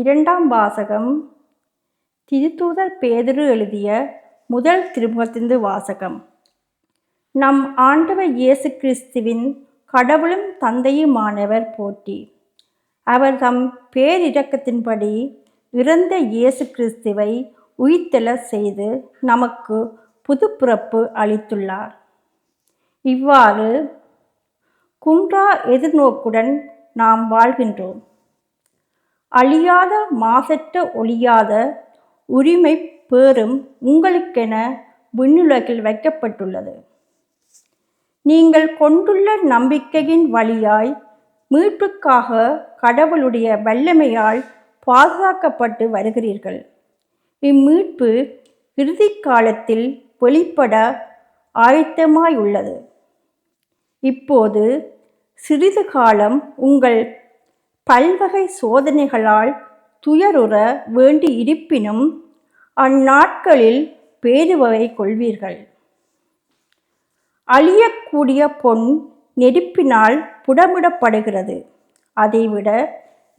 இரண்டாம் வாசகம். திருத்தூதர் பேதுரு எழுதிய முதல் திருமுகத்திலிருந்து வாசகம். நம் ஆண்டவர் இயேசு கிறிஸ்துவின் கடவுளும் தந்தையுமானவர் போற்றி. அவர் தம் பேரிரக்கத்தின்படி இறந்த இயேசு கிறிஸ்துவை உயிர்த்தெழ செய்து நமக்கு புதுப்பிறப்பு அளித்துள்ளார். இவ்வாறு குன்றா எதிர்நோக்குடன் நாம் வாழ்கின்றோம். அழியாத மாசற்ற ஒழியாத உரிமை பேரும் உங்களுக்கென விண்ணுலகில் வைக்கப்பட்டுள்ளது. நீங்கள் கொண்டுள்ள நம்பிக்கையின் வழியாய் மீட்புக்காக கடவுளுடைய வல்லமையால் பாதுகாக்கப்பட்டு வருகிறீர்கள். இம்மீட்பு இறுதி காலத்தில் வெளிப்பட ஆயத்தமாயுள்ளது. இப்போது சிறிது காலம் உங்கள் பல்வகை சோதனைகளால் துயருற வேண்டி இருப்பினும் அந்நாட்களில் பேருவகை கொள்வீர்கள். அழியக்கூடிய பொன் நெருப்பினால் புடமிடப்படுகிறது. அதைவிட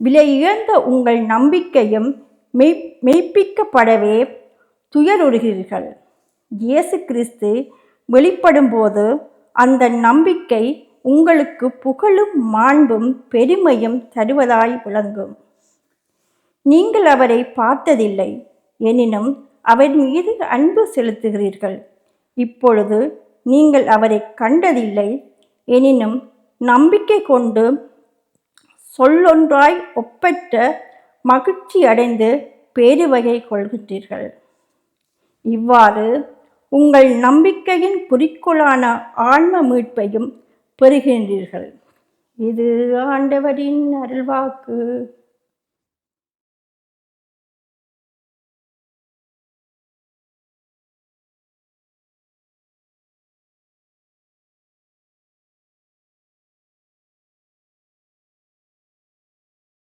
விலையுயர்ந்த உங்கள் நம்பிக்கையும் மெய் மெய்ப்பிக்கப்படவே துயருறுகிறீர்கள். இயேசு கிறிஸ்து வெளிப்படும்போது அந்த நம்பிக்கை உங்களுக்கு புகழும் மாண்பும் பெருமையும் தருவதாய் விளங்கும். நீங்கள் அவரை பார்த்ததில்லை எனினும் அவர் மீது அன்பு செலுத்துகிறீர்கள். இப்பொழுது நீங்கள் அவரை கண்டதில்லை எனினும் நம்பிக்கை கொண்டு சொல்லொன்றாய் ஒப்பற்ற மகிழ்ச்சி அடைந்து பேருவகை கொள்கின்றீர்கள். இவ்வாறு உங்கள் நம்பிக்கையின் குறிக்கோளான ஆன்ம மீட்பையும் பெறுகின்றீர்கள். இது ஆண்டவரின் அருள்வாக்கு.